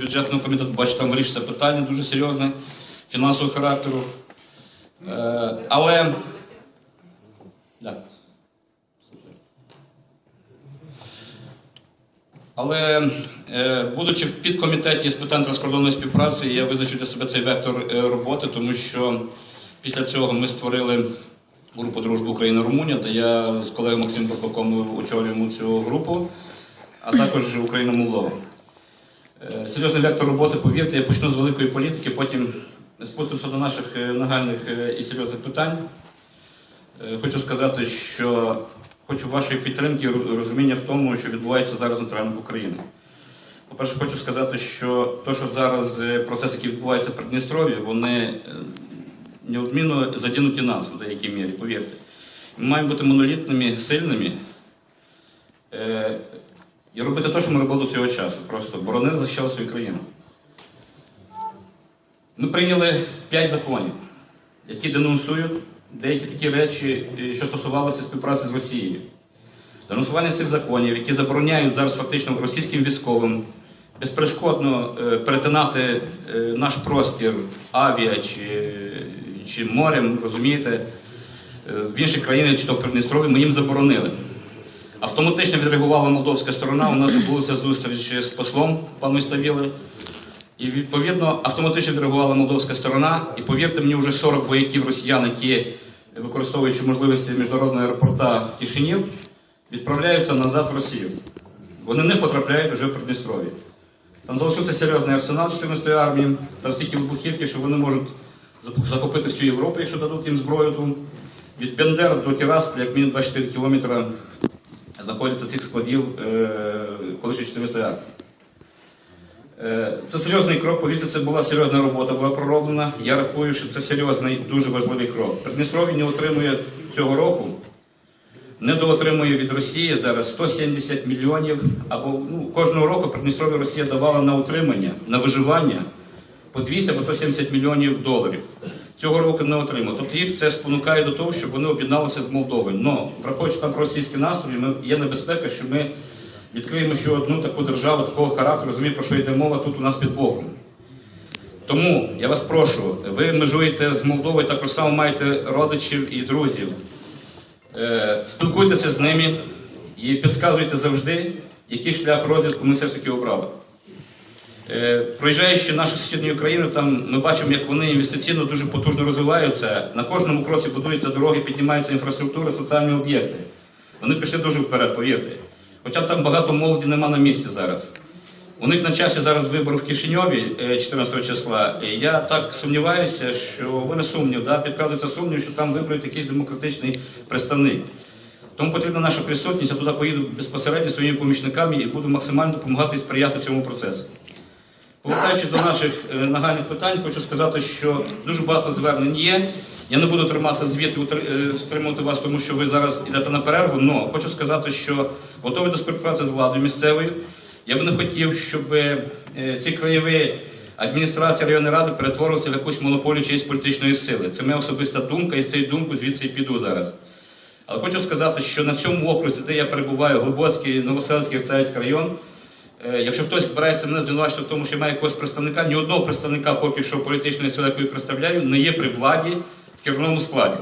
бюджетного комітету, бачу, там вирішиться питання дуже серйозне, фінансового характеру. Е, але. Да. Але е, будучи в підкомітеті з питань транскордонної співпраці, я визначив для себе цей вектор е, роботи, тому що після цього ми створили групу дружби Україна-Румунія, де я з колегою Максимом Прокопом очолюємо цю групу, а також Україна Молдова. Е, Серйозний вектор роботи, повірте, я почну з великої політики, потім спустимося до наших е, нагальних е, і серйозних питань. Е, Хочу сказати, що хочу вашої підтримки, ро- розуміння в тому, що відбувається зараз на теренах України. По-перше, хочу сказати, що те, що зараз е, процес, який відбувається в Придністров'ї, вони е, неодмінно задінуті нас в деякій мірі, повірте. Ми маємо бути монолітними, сильними е, і робити те, що ми робили цього часу. Просто боронили, захищали свою країну. Ми прийняли п'ять законів, які денонсують деякі такі речі, е, що стосувалися співпраці з Росією. Денонсування цих законів, які забороняють зараз фактично російським військовим безперешкодно е, перетинати е, наш простір авіа чи, чи морем, розумієте, в інші країни, чи то в Придністров'ї, ми їм заборонили. Автоматично відреагувала молдовська сторона. У нас відбулася зустріч з послом паном Ставіли. І відповідно автоматично відреагувала молдовська сторона. І повірте мені, вже 40 вояків росіян, які використовуючи можливості міжнародного аеропорта в Кишинів, відправляються назад в Росію. Вони не потрапляють вже в Придністров'я. Там залишився серйозний арсенал 14-ї армії, там стільки вибухівки, що вони можуть захопити всю Європу, якщо дадуть їм зброю. Від Бендер до Тірасполя, як мінімум 24 кілометри, знаходяться цих складів е, колишньої 14 армії. Е, Це серйозний крок, повірте, це була серйозна робота, була пророблена. Я рахую, що це серйозний, дуже важливий крок. Придністров'я не отримує цього року, недоотримує від Росії зараз 170 мільйонів, або ну, кожного року Придністров'я Росія давала на утримання, на виживання по 200 або 170 мільйонів доларів. Цього року не отримали. Тобто їх це спонукає до того, щоб вони об'єдналися з Молдовою. Но враховуючи там російські настрої, ми, є небезпека, що ми відкриємо ще одну таку державу такого характеру, розумієте, про що йде мова тут у нас під боком. Тому я вас прошу, ви межуєте з Молдовою, також само маєте родичів і друзів. Е, спілкуйтеся з ними і підказуйте завжди, який шлях розвитку ми все ж таки обрали. Е, Проїжджаючи нашу сусідню Україну, там ми бачимо, як вони інвестиційно дуже потужно розвиваються. На кожному кроці будуються дороги, піднімаються інфраструктура, соціальні об'єкти. Вони пішли дуже вперед, повірте. Хоча там багато молоді нема на місці зараз. У них на часі зараз вибори в Кишиньові е, 14 числа. І я так сумніваюся, що ви не сумнів, да? підкрадеться сумнів, що там виберуть якийсь демократичний представник. Тому потрібна наша присутність, я туди поїду безпосередньо своїми помічниками і буду максимально допомагати і сприяти цьому процесу. Повертаючись до наших е, нагальних питань, хочу сказати, що дуже багато звернень є. Я не буду тримати звіт і е, стримувати вас, тому що ви зараз йдете на перерву. але хочу сказати, що готовий до співпраці з владою місцевою. Я би не хотів, щоб е, ці краєві адміністрація районної ради перетворилися в якусь монополію чиїсь політичної сили. Це моя особиста думка, і з цією думкою звідси піду зараз. Але хочу сказати, що на цьому окрузі, де я перебуваю, Глибоцький, Новоселський, Царський район, Якщо хтось збирається мене звинувачити в тому, що я маю якогось представника, ні одного представника поки що політичної сили, яку я представляю, не є при владі в керівному складі.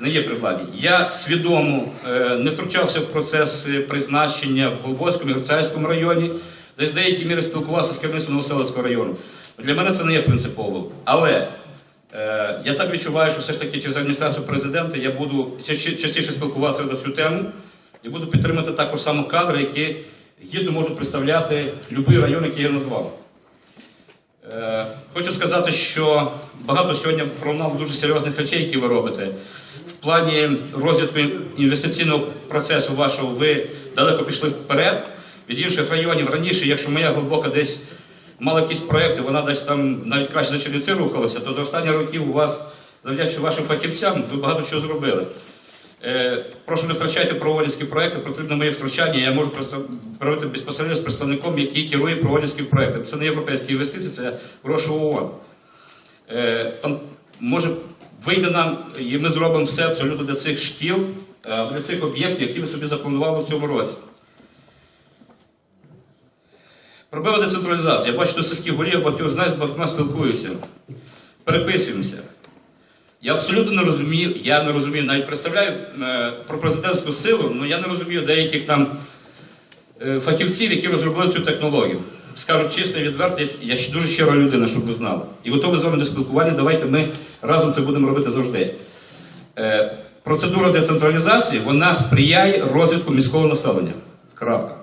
Не є при владі. Я свідомо е, не втручався в процес е, призначення в Глибоцькому і Грицайському районі, де в деякій мірі спілкувався з керівництвом Новоселицького району. Для мене це не є принципово. Але е, я так відчуваю, що все ж таки через адміністрацію президента я буду частіше спілкуватися на цю тему і буду підтримати також само кадри, які гідно можуть представляти будь-який район, який я назвав. Е, Хочу сказати, що багато сьогодні пролунало дуже серйозних речей, які ви робите. В плані розвитку інвестиційного процесу вашого ви далеко пішли вперед від інших районів. Раніше, якщо моя глибока десь мала якісь проекти, вона десь там навіть краще за Чернівці рухалася, то за останні роки у вас, завдячуючи вашим фахівцям, ви багато чого зробили. Е, Прошу не втрачайте проводівські проекти, потрібно моє втручання. Я можу проводити безпосередньо з представником, який керує проводівським проектом. Це не європейські інвестиції, це гроші ООН. Е, може вийде нам, і ми зробимо все абсолютно для цих шкіл, е, для цих об'єктів, які ви собі запланували в цьому році. Проблема децентралізації. Я бачу, що сільських голів, багатьох з нас спілкуюся, переписуємося. Я абсолютно не розумію, я не розумію, навіть представляю е, про президентську силу, але я не розумію деяких там е, фахівців, які розробили цю технологію. Скажу чесно і відверто, я, дуже щира людина, щоб ви знали. І готовий з вами до спілкування. Давайте ми разом це будемо робити завжди. Е, процедура децентралізації вона сприяє розвитку міського населення. Крапка.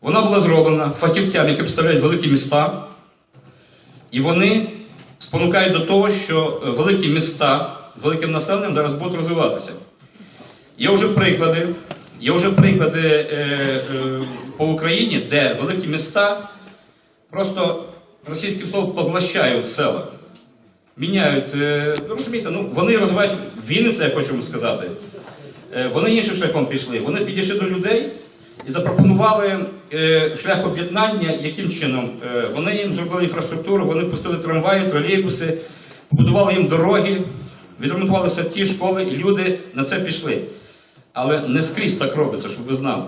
Вона була зроблена фахівцями, які представляють великі міста, і вони спонукають до того, що е, великі міста з великим населенням зараз будуть розвиватися. Є вже приклади, є вже приклади е, е, по Україні, де великі міста просто російським словом поглощають села. Міняють, е, ну, розумієте, ну, вони розвивають Вінниця, я хочу вам сказати. Е, Вони іншим шляхом пішли. Вони підійшли до людей і запропонували е, шлях об'єднання, яким чином Е, вони їм зробили інфраструктуру, вони пустили трамваї, тролейбуси, побудували їм дороги, відремонтували садки, школи, і люди на це пішли. Але не скрізь так робиться, щоб ви знали.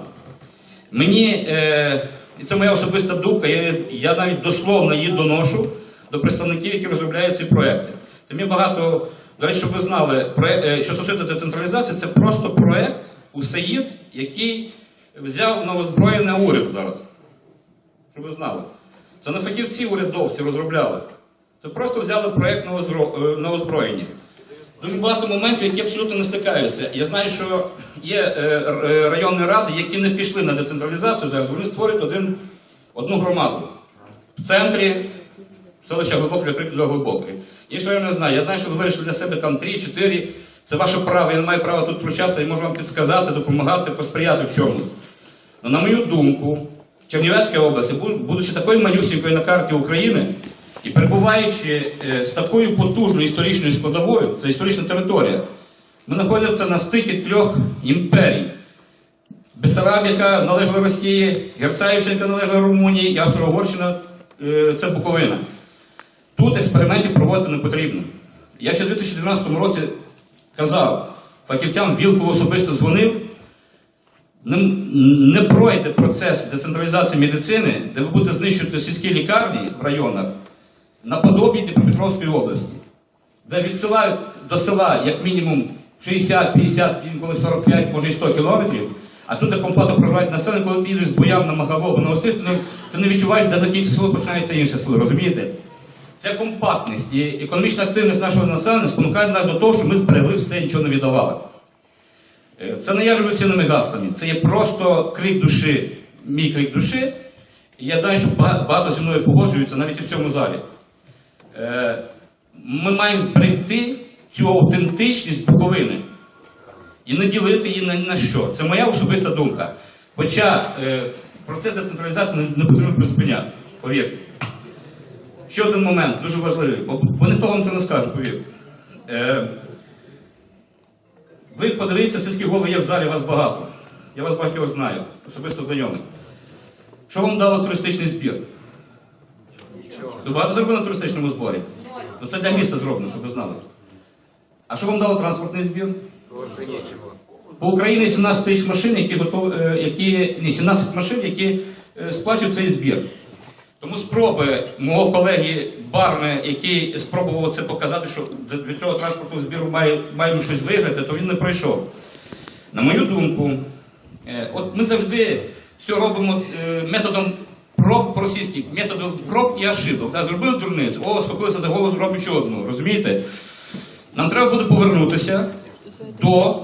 Мені, е, і це моя особиста думка, я, я навіть дословно її доношу до представників, які розробляють ці проекти. Тим є багато, до речі, щоб ви знали, що стосується децентралізації, це просто проект УСАїД, який взяв на озброєння уряд зараз. Щоб ви знали. Це не фахівці урядовці розробляли. Це просто взяли проект на, е, озброєння. Дуже багато моментів, які абсолютно не стикаються. Я знаю, що є е, е, районні ради, які не пішли на децентралізацію зараз, вони створюють один, одну громаду. В центрі селища Глибоке, прикладу Глибоке. Іншого я не знаю. Я знаю, що ви вирішили для себе там 3-4. Це ваше право, я не маю права тут втручатися і можу вам підсказати, допомагати, посприяти в чомусь. Но, на мою думку, Чернівецька область, будучи такою малюсінькою на карті України і перебуваючи е, з такою потужною історичною складовою, це історична територія, ми знаходимося на стикі трьох імперій. Бесараб, яка належала Росії, Герцаївщина, яка належала Румунії, і Австро-Угорщина е, це Буковина. Тут експериментів проводити не потрібно. Я ще в 2012 році казав, фахівцям Вілку особисто дзвонив, не, пройде процес децентралізації медицини, де ви будете знищувати сільські лікарні в районах, наподобі Дніпропетровської області, де відсилають до села як мінімум 60, 50, інколи 45, може і 100 кілометрів, а тут де компактно проживають населення, коли ти їдеш з боям на Магаво на Острів, ти, не- відчуваєш, де закінчиться село, починається інше село, розумієте? Ця компактність і економічна активність нашого населення спонукає нас до того, що ми зберегли все, нічого не віддавали. Е, Це не є революційними гаслами, це є просто крик душі, мій крик душі. І я знаю, що багато зі мною погоджуються навіть і в цьому залі. Е, Ми маємо зберегти цю автентичність Буковини і не ділити її ні на що. Це моя особиста думка. Хоча е, процес децентралізації не, потрібно призупиняти, повірте. Ще один момент дуже важливий, бо ніхто вам це не скаже, повірте. Ви подивіться, сільські голови є в залі, вас багато. Я вас багатьох знаю, особисто знайомий. Що вам дало туристичний збір? Ви багато зробили на туристичному зборі? Ну це для міста зроблено, щоб ви знали. А що вам дало транспортний збір? По Україні 17 тисяч машин, які готові, е, які ні, 17 машин, які е, сплачують цей збір. Тому спроби мого колеги Барми, який спробував це показати, що від цього транспортного збіру має, маємо щось виграти, то він не пройшов. На мою думку, е, от ми завжди все робимо е, методом проб по-російськи, методом проб і ошибок. Да, зробили дурницю, о, схопилися за голову, роблять ще одну. Розумієте? Нам треба буде повернутися до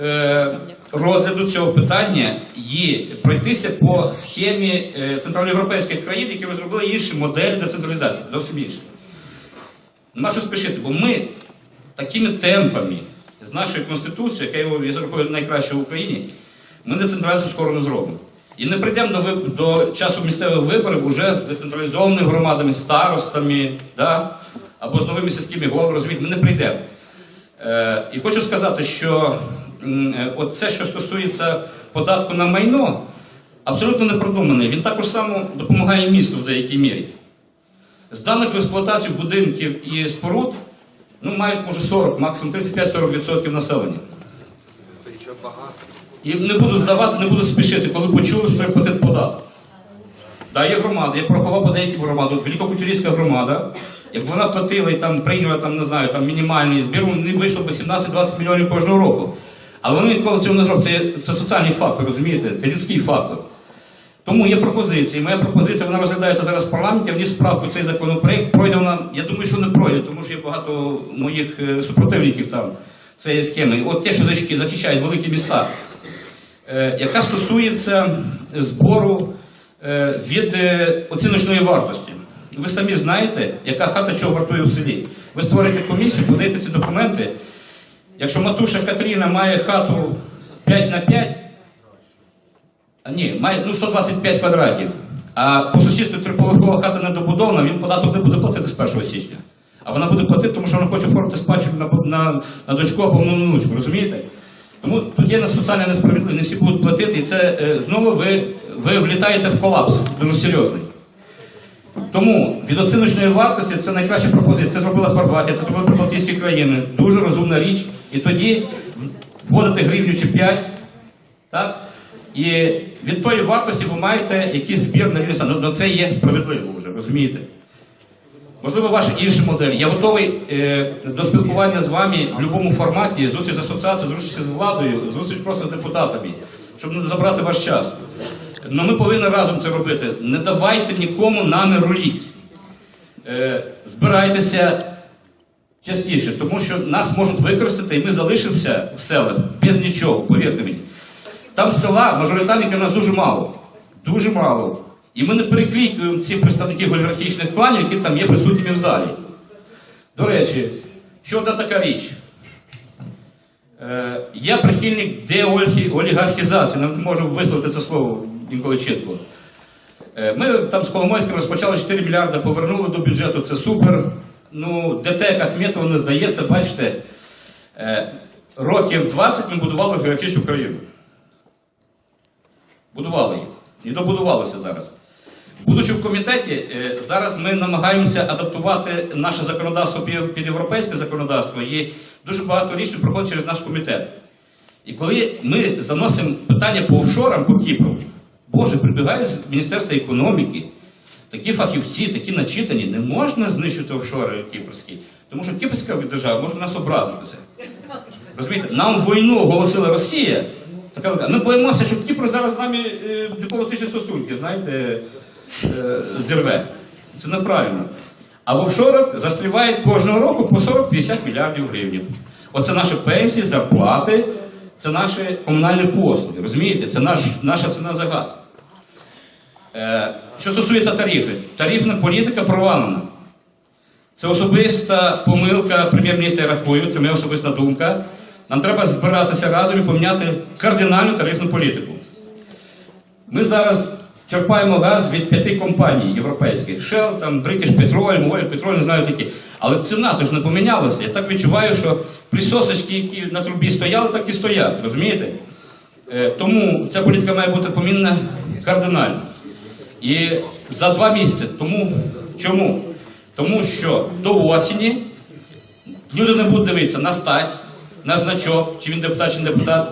е, розгляду цього питання і пройтися по схемі е, центральноєвропейських країн, які розробили інші моделі децентралізації, зовсім інші. Нема що спішити, бо ми такими темпами з нашою конституцією, яка є, я рахую, найкраща в Україні, ми децентралізацію скоро не зробимо. І не прийдемо до, виб- до часу місцевих виборів вже з децентралізованими громадами, старостами, да? або з новими сільськими головами, розумієте, ми не прийдемо. Е, і хочу сказати, що от це, що стосується податку на майно, абсолютно не продуманий. Він також само допомагає місту в деякій мірі. З даних в експлуатацію будинків і споруд ну, мають може 40, максимум 35-40% населення. І не буду здавати, не буду спішити, коли почули, що треба платити податок. Да, є громада, я порахував по деяким громадам. Великокучерівська громада, як вона платила і там прийняла там, не знаю, там мінімальний збір, не вийшло б 17-20 мільйонів кожного року. Але вони ніколи цього не зроблять. Це, це соціальний фактор, розумієте? Це людський фактор. Тому є пропозиції. Моя пропозиція вона розглядається зараз в парламенті. Вніс справку цей законопроект. Пройде вона. Я думаю, що не пройде, тому що є багато моїх е, супротивників там цієї схеми. От те, що захищають великі міста, е, яка стосується збору е, від оціночної вартості. Ви самі знаєте, яка хата чого вартує в селі. Ви створюєте комісію, подаєте ці документи. Якщо Матуша Катріна має хату 5 на 5, а ні, має ну, 125 квадратів. А по сусідству триповерхова хата недобудована, він податок не буде платити з 1 січня. А вона буде платити, тому що вона хоче оформити спадщину на, на, на дочку або на внучку, розумієте? Тому тут є соціальна несправедливість, не всі будуть платити, і це е, знову ви, ви влітаєте в колапс дуже серйозний. Тому від оціночної вартості це найкраща пропозиція. Це зробила Хорватія, це зробили Прибалтійські країни. Дуже розумна річ. І тоді вводити гривню чи 5, так? І від тої вартості ви маєте якийсь збір на ліса. Ну, ну, це є справедливо вже, розумієте? Можливо, ваша інша модель. Я готовий е, до спілкування з вами в будь-якому форматі, зустріч з асоціацією, зустріч з владою, зустріч просто з депутатами, щоб не забрати ваш час. Ну ми повинні разом це робити. Не давайте нікому нами руліть. Е, збирайтеся частіше, тому що нас можуть використати, і ми залишимося в селах без нічого, повірте мені. Там села, мажоритарників у нас дуже мало. Дуже мало. І ми не переклікуємо ці представників олігархічних кланів, які там є присутніми в залі. До речі, ще одна така річ. Е, я прихильник деолігархізації, не можу висловити це слово інколи чітко. Е, Ми там з Коломойським розпочали 4 мільярди, повернули до бюджету, це супер. Ну, ДТ Ахметова не здається, бачите, е, років 20 ми будували олігархічну країну. Будували їх. І добудувалося зараз. Будучи в комітеті, е, зараз ми намагаємося адаптувати наше законодавство під європейське законодавство, і дуже багато рішень проходить через наш комітет. І коли ми заносимо питання по офшорам по Кіпру, Боже, прибігають з Міністерства економіки, такі фахівці, такі начитані, не можна знищити офшори кіпрські, тому що кіпрська держава може нас образитися. Розумієте, нам війну оголосила Росія. Така, ми боїмося, що Кіпр зараз з нами е, дипломатичні стосунки, знаєте, е, зірве. Це неправильно. А в офшорах застрівають кожного року по 40-50 мільярдів гривень. Оце наші пенсії, зарплати, це наші комунальні послуги. Розумієте? Це наш, наша ціна за газ. Е, що стосується тарифів, тарифна політика провалена. Це особиста помилка прем'єр-міністра, я це моя особиста думка. Нам треба збиратися разом і поміняти кардинальну тарифну політику. Ми зараз черпаємо газ від п'яти компаній європейських: Shell, там, British Petroleum, Oil Petrol, не знаю такі. Але ціна то ж не помінялася. Я так відчуваю, що присосочки, які на трубі стояли, так і стоять. Розумієте? Е, тому ця політика має бути помінена кардинально. І за два місяці. Тому чому? Тому що до осені люди не будуть дивитися на стать, на значок, чи він депутат, чи не депутат,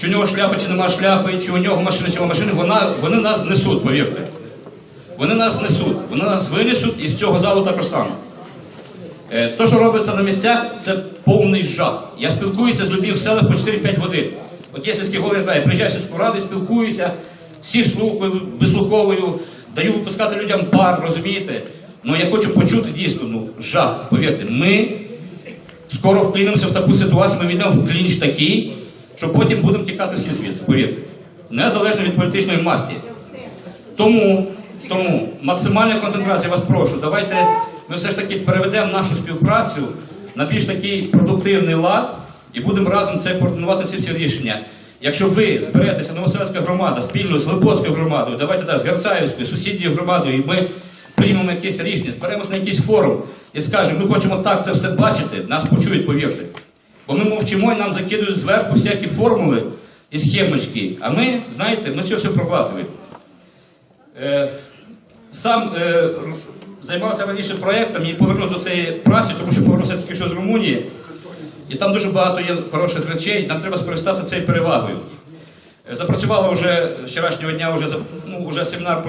чи у нього шляпа, чи нема шляпи, чи у нього машина, чи машини. Вона, вони нас несуть, повірте. Вони нас несуть, вони нас винесуть із цього залу також само. Е, То, що робиться на місцях, це повний жах. Я спілкуюся з людьми в селах по 4-5 годин. От є сільські голови, знаю, приїжджаю в сільську раду, спілкуюся, слухаю, вислуховую, даю випускати людям пар, розумієте? Ну я хочу почути дійсно, ну, жах, повірте, ми скоро вклинемося в таку ситуацію, ми війдемо в клінч такий, що потім будемо тікати всі звідси, повірте. Незалежно від політичної масті. Тому, тому максимальна концентрація, вас прошу, давайте ми все ж таки переведемо нашу співпрацю на більш такий продуктивний лад і будемо разом це координувати ці всі рішення. Якщо ви зберетеся Новоселська громада спільно з Глибоцькою громадою, давайте так, з Герцаївською, сусідньою громадою, і ми приймемо якесь рішення, зберемося на якийсь форум і скажемо, ми хочемо так це все бачити, нас почують, повірте. Бо ми мовчимо і нам закидують зверху всякі формули і схемочки. А ми, знаєте, ми це все проглатуємо. Е, сам е, займався раніше проєктом і повернувся до цієї праці, тому що повернувся тільки що з Румунії. І там дуже багато є хороших речей, нам треба скористатися цією перевагою. Е, Запрацювало вже вчорашнього дня вже ну, вже семінар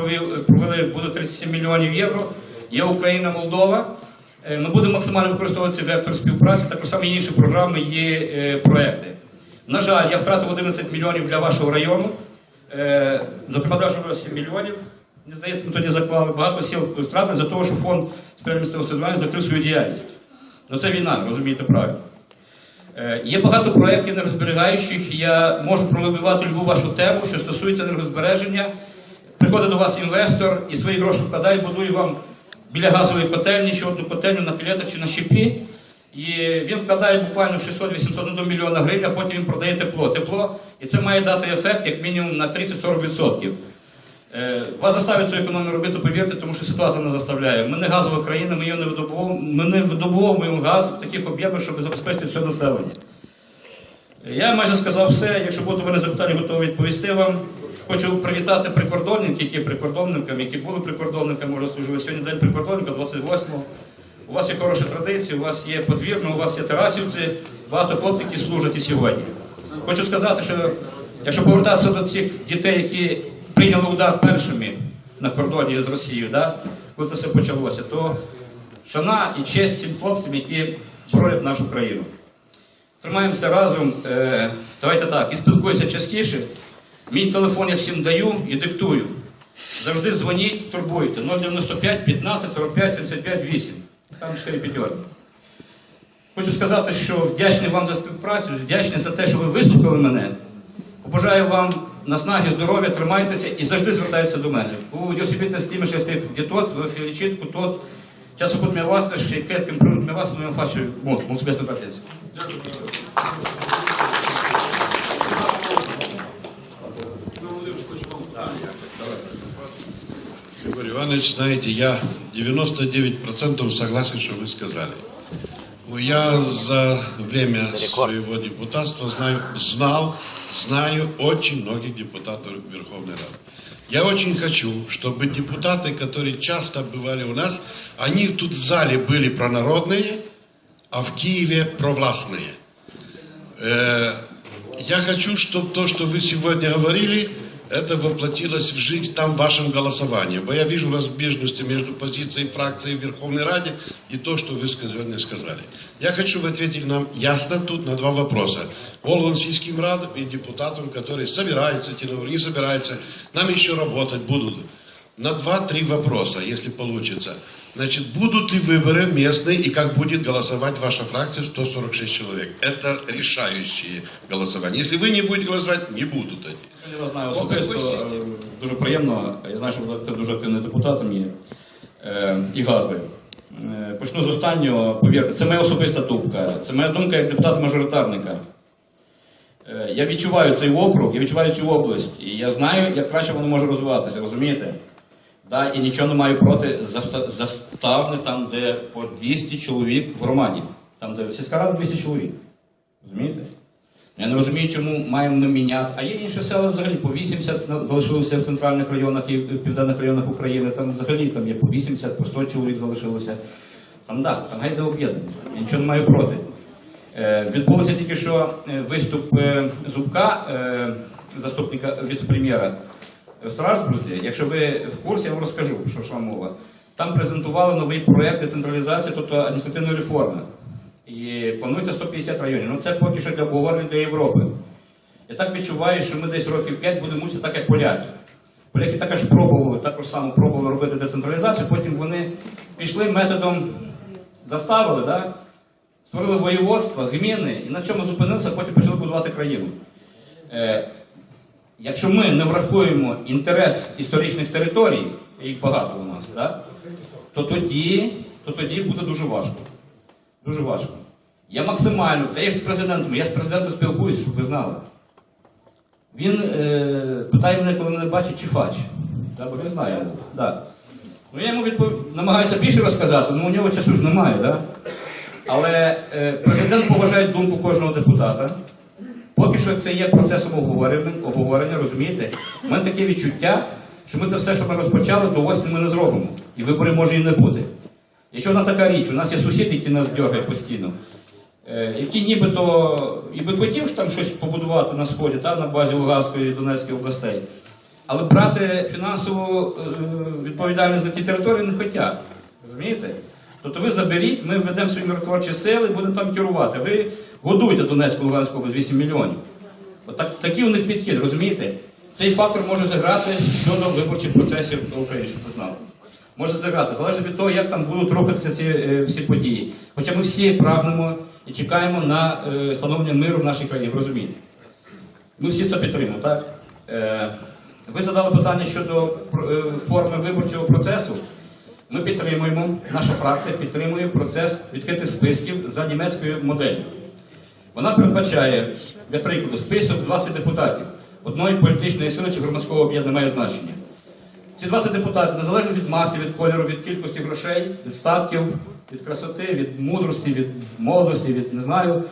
провели, буде 37 мільйонів євро. Є Україна, Молдова. Е, Ми будемо максимально використовувати цей вектор співпраці, також само інші програми є е, проекти. На жаль, я втратив 11 мільйонів для вашого району. Е, для вашого 7 мільйонів. Мені здається, ми тоді заклали багато сіл втратили за того, що фонд спільного місцевого закрив свою діяльність. Ну це війна, розумієте правильно. Е, Є багато проєктів енергозберігаючих. Я можу пролобівати любу вашу тему, що стосується енергозбереження. Приходить до вас інвестор і свої гроші вкладає, будує вам біля газової котельні, ще одну котельню на пілетах чи на щепі. І він вкладає буквально 600-800 до мільйона гривень, а потім він продає тепло. Тепло, і це має дати ефект як мінімум на 30-40%. Е, Вас заставить цю економію робити, повірте, тому що ситуація не заставляє. Ми не газова країна, ми не видобуваємо, газ в таких об'ємах, щоб забезпечити все населення. Я майже сказав все. Якщо будуть мене запитання, готовий відповісти вам. Хочу привітати прикордонників, які є прикордонниками, які були прикордонниками, вже служили сьогодні день прикордонника, 28-го. У вас є хороші традиції, у вас є подвірно, у вас є Тарасівці, багато хлопців, які служать і сьогодні. Хочу сказати, що якщо повертатися до цих дітей, які прийняли удар першими на кордоні з Росією, да, коли це все почалося, то шана і честь цим хлопцям, які боронять нашу країну. Тримаємося разом. Е, давайте так, і спілкуюся частіше. Мій телефон я всім даю і диктую. Завжди дзвоніть, турбуйте. 095 15 45 75 8. Там ще і п'ятерки. Хочу сказати, що вдячний вам за співпрацю, вдячний за те, що ви вислухали мене. Побажаю вам наснаги, здоров'я, тримайтеся і завжди звертайтеся до мене. У Йосипіта з тими, що стоїть в дітоц, Філічитку, тот, часу м'я вас, ще кетким вас, ну я фачу, мов, мов себе спитатися. Григорий Иванович, знаете, я 99% согласен, что вы сказали. Я за время своего депутатства знаю, знал, знаю очень многих депутатов Верховной Рады. Я очень хочу, чтобы депутаты, которые часто бывали у нас, они тут в зале были пронародные, а в Киеве провластные. Э, Я хочу, чтобы то, что вы сегодня говорили, это воплотилось в жизнь там в вашем голосовании. Бо я вижу разбежности между позицией фракции в Верховной Раде и то, что вы сегодня сказали. Я хочу вы ответили нам ясно тут на два вопроса. Волгонсийским радам и депутатам, которые собираются, идти не собираются, нам еще работать будут. На два-три вопроса, если получится. Значит, будут ли выборы местные и как будет голосовать ваша фракция 146 человек? Это решающие голосования. Если вы не будете голосовать, не будут они. Я вас знаю По какой особисто, системі? е, дуже приємно. Я знаю, що ви будете дуже активним депутатом є. Е, і газовим. Е, Почну з останнього, повірте, це моя особиста думка. Це моя думка як депутата-мажоритарника. Е, Я відчуваю цей округ, я відчуваю цю область, і я знаю, як краще воно може розвиватися, розумієте? Да, і нічого не маю проти заста- заставни там, де по 200 чоловік в громаді. Там, де сільська рада 200 чоловік. Розумієте? Я не розумію, чому маємо ми міняти. А є інші села взагалі по 80 залишилося в центральних районах і в південних районах України. Там взагалі там є по 80, по 100 чоловік залишилося. Там да, там гайде об'єднання. Я нічого не маю проти. Е, відбувся тільки що е, виступ е, Зубка, е, заступника віце-прем'єра в Страсбурзі. Якщо ви в курсі, я вам розкажу, що йшла мова. Там презентували новий проєкт децентралізації, тобто адміністративної реформи. І планується 150 районів. Ну це поки що для обговорення для Європи. Я так відчуваю, що ми десь років 5 будемо мучити так, як поляки. Поляки також пробували, також само пробували робити децентралізацію, потім вони пішли методом заставили, да? створили воєводства, гміни, і на цьому зупинилися, потім почали будувати країну. Якщо ми не врахуємо інтерес історичних територій, їх багато у нас, да? то, тоді, то тоді буде дуже важко. Дуже важко. Я максимально, та я ж президентом, я з президентом спілкуюся, щоб ви знали. Він е, питає мене, коли мене бачить, чи фач. Да, бо він знає. Да. Ну, я йому відпов... намагаюся більше розказати, але у нього часу ж немає. Да? Але е, президент поважає думку кожного депутата. Поки що це є процесом обговорення, розумієте? У мене таке відчуття, що ми це все, що ми розпочали, до осені ми не зробимо. І виборів може і не бути. Якщо одна така річ, у нас є сусід, який нас дергає постійно, е, який нібито і би хотів там щось побудувати на сході, та, на базі Луганської і Донецької областей. Але брати фінансову е, відповідальність за ті території не хочуть. Розумієте? Тобто ви заберіть, ми введемо свої миротворчі сили, будемо там керувати. Ви годуйте Донецьку Луганську область 8 мільйонів. От так, такий у них підхід, розумієте? Цей фактор може зіграти щодо виборчих процесів в Україні, щоб ви знали. Може зіграти, залежно від того, як там будуть рухатися ці е, всі події. Хоча ми всі прагнемо і чекаємо на е, встановлення миру в нашій країні, розумієте? Ми всі це підтримуємо, так? Е, ви задали питання щодо е, форми виборчого процесу. Ми підтримуємо, наша фракція підтримує процес відкритих списків за німецькою моделлю. Вона передбачає, для прикладу, список 20 депутатів одної політичної сили чи громадського об'єднання має значення. Ці 20 депутатів, незалежно від маси, від кольору, від кількості грошей, від статків, від красоти, від мудрості, від молодості, від не знаю,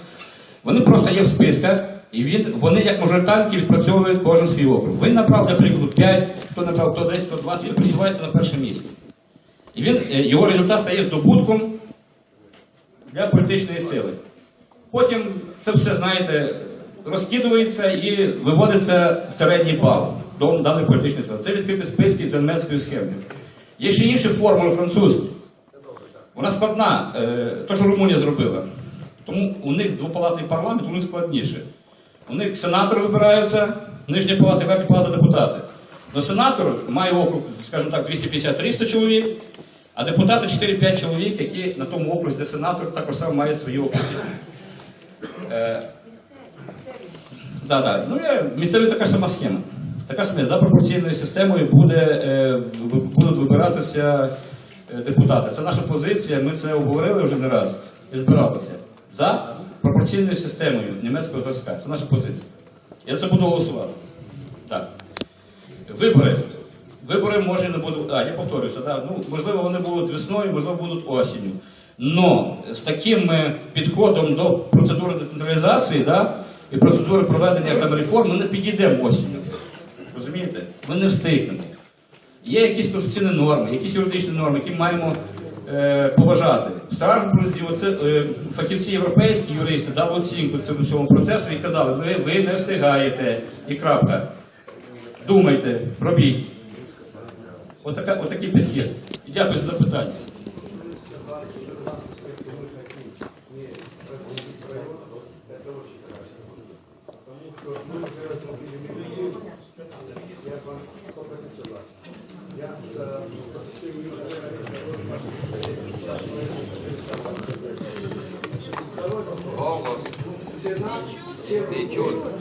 вони просто є в списках, і він, вони як мажоритарники відпрацьовують кожен свій округ. Він набрав, для прикладу, 5, хто набрав, хто 10, хто 20, і присувається на перше місце. І він, е, його результат стає здобутком для політичної сили. Потім це все, знаєте, розкидується і виводиться середній бал до даної політичної сили. Це відкриті списки за німецькою схемою. Є ще інші формули французькі. Вона складна, е, то, що Румунія зробила. Тому у них двопалатний парламент, у них складніше. У них сенатори вибираються, нижня палата, верхня палата депутати. Но сенатор має округ, скажімо так, 250-300 чоловік, а депутати 4-5 чоловік, які на тому окрузі, де сенатор, також само мають свої округи. Е, да. Ну, місцеві така сама схема. Така схема. За пропорційною системою буде, е, будуть вибиратися е, депутати. Це наша позиція, ми це обговорили вже не раз і збиралися. За пропорційною системою німецького зразка. Це наша позиція. Я це буду голосувати. Вибори. Вибори може не будуть. А, я повторююся, да. ну, можливо, вони будуть весною, можливо, будуть осінню. Но з таким е, підходом до процедури децентралізації да, і процедури проведення там реформ ми не підійдемо осінню. Розумієте? Ми не встигнемо. Є якісь конституційні норми, якісь юридичні норми, які маємо е, поважати. В Страсбурзі оце, е, фахівці європейські юристи дали оцінку цьому всьому процесу і казали, ви, ви не встигаєте. І крапка. Думайте, робіть. Отака, отакий підхід. І дякую за запитання. Голос. Не чутно.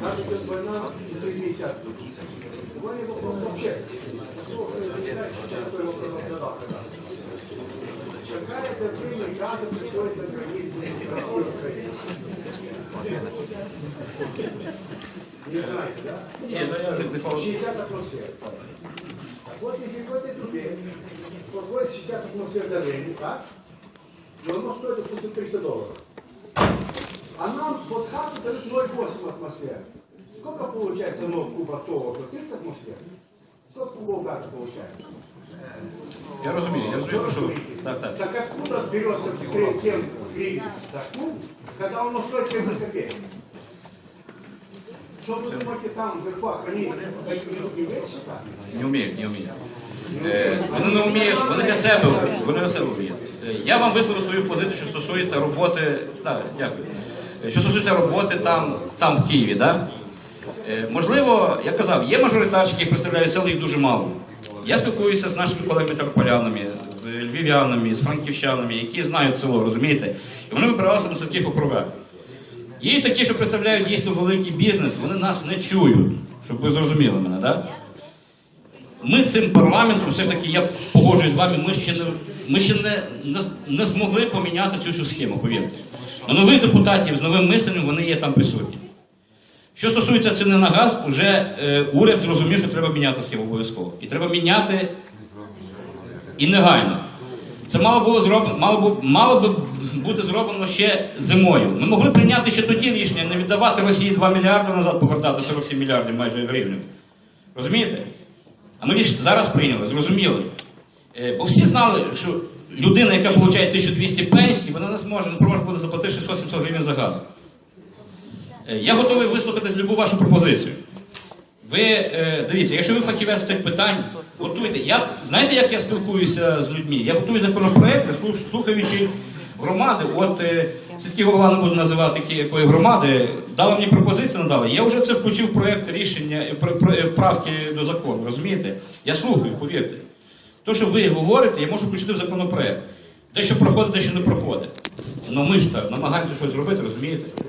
Даже без война и средний час. Сегодня вопрос вообще. Что вы знаете, сейчас такой вопрос задал, когда? Какая-то время газа приходит на границе России и Украины. Не знаете, да? Ні, ну я вже не пов- 60 атмосфер. Так вот, если в этой трубе подходит 60 атмосфер давления, так? И оно стоит, допустим, 300 долларов. А нам под хату дают 0,8 атмосфер. Сколько получается 0 кубов того? 30 атмосфер? Сколько кубов газа получается? Я розумію, я розумію, про що. ви. Так, так. Так откуда берется 7 гривен за куб, когда оно стоит 70 копеек? Что вы думаете там вверху хранить эти минутные вещи? так? Не вміють, не вміють. Е, вони не вміють, вони для себе, вони для себе вміють. Е, Я вам висловив свою позицію, що стосується роботи. Так, дякую. Е, Що стосується роботи там, там в Києві, да? Е, можливо, я казав, є мажоритарщики, які представляють село, їх дуже мало. Я спілкуюся з нашими колегами тернополянами, з львів'янами, з франківщанами, які знають село, розумієте? І вони вибиралися на сільських округах. Є такі, що представляють дійсно великий бізнес, вони нас не чують, щоб ви зрозуміли мене, так? Ми цим парламентом, все ж таки, я погоджуюсь з вами, ми ще не, ми ще не, не, не змогли поміняти цю всю схему, повірте. Но нових депутатів з новим мисленням вони є там присутні. Що стосується ціни на газ, вже е, уряд зрозумів, що треба міняти схему обов'язково. І треба міняти і негайно. Це мало було зроблено, мало, бу- мало би бути зроблено ще зимою. Ми могли прийняти ще тоді рішення не віддавати Росії 2 мільярди назад, повертати 47 мільярдів майже гривень. Розумієте? А ми ріш зараз прийняли, зрозуміли. Е, Бо всі знали, що людина, яка отримує 1200 пенсій, вона не зможе, не зможе буде заплатити 600-700 гривень за газ. Е, Я готовий вислухати любу вашу пропозицію. Ви е, дивіться, якщо ви фахівець з цих питань, готуйте. Я знаєте, як я спілкуюся з людьми? Я готую законопроекти, слухаючи громади. От е, сільський голова не буду називати якої громади, дала мені пропозицію, надала. Я вже це включив в проект рішення е, вправки до закону. Розумієте? Я слухаю, повірте. То, що ви говорите, я можу включити в законопроект. Дещо проходить, дещо не проходить. Ну ми ж так намагаємося щось зробити, розумієте?